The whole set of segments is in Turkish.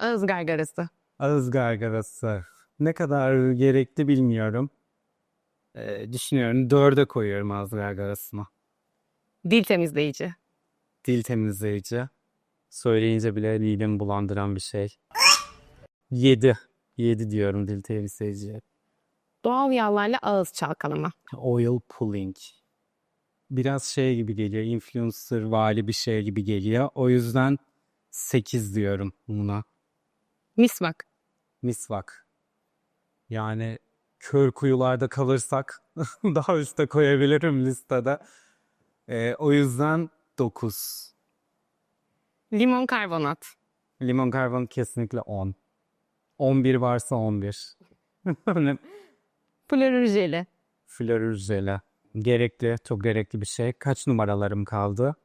Ağız gargarası. Ağız gargarası. Ne kadar gerekli bilmiyorum. Ee, düşünüyorum. Dörde koyuyorum ağız gargarasını. Dil temizleyici. Dil temizleyici. Söyleyince bile dilimi bulandıran bir şey. Yedi. Yedi diyorum dil temizleyiciye. Doğal yağlarla ağız çalkalama. Oil pulling. Biraz şey gibi geliyor. Influencer vali bir şey gibi geliyor. O yüzden 8 diyorum buna. Misvak. Misvak. Yani kör kuyularda kalırsak daha üste koyabilirim listede. Ee, o yüzden 9. Limon karbonat. Limon karbon kesinlikle 10. 11 varsa 11. Hani Florür jeli. Florür jeli. Gerekli, çok gerekli bir şey. Kaç numaralarım kaldı?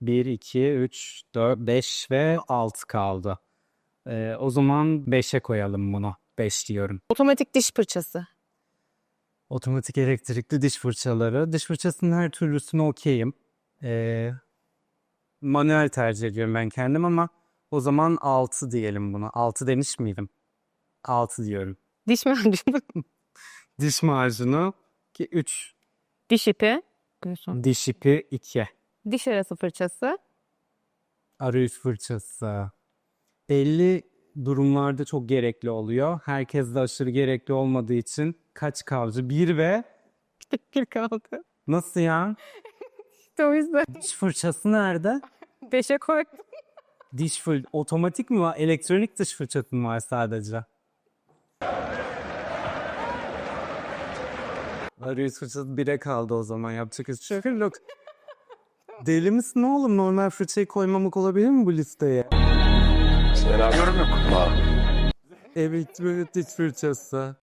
1, 2, 3, 4, 5 ve 6 kaldı. Ee, o zaman 5'e koyalım bunu. 5 diyorum. Otomatik diş fırçası. Otomatik elektrikli diş fırçaları. Diş fırçasının her türlüsüne okeyim. Ee, manuel tercih ediyorum ben kendim ama o zaman 6 diyelim buna. 6 demiş miydim? 6 diyorum. Diş macunu. Diş macunu ki 3. diş ipi. Diş ipi 2. Diş arası fırçası. Arayüz fırçası. Belli durumlarda çok gerekli oluyor. Herkes de aşırı gerekli olmadığı için kaç kavcı? 1 ve Bir kaldı. nasıl ya? İşte o yüzden Diş fırçası nerede? beşe koy. Diş fır otomatik mi var? Elektronik diş fırçası mı var sadece? Arayüz fırçası 1'e kaldı o zaman. Yapacak hiçbir şey yok. Deli misin oğlum? Normal fırçayı koymamak olabilir mi bu listeye? Yorum yok. Evet, böyle diş fırçası.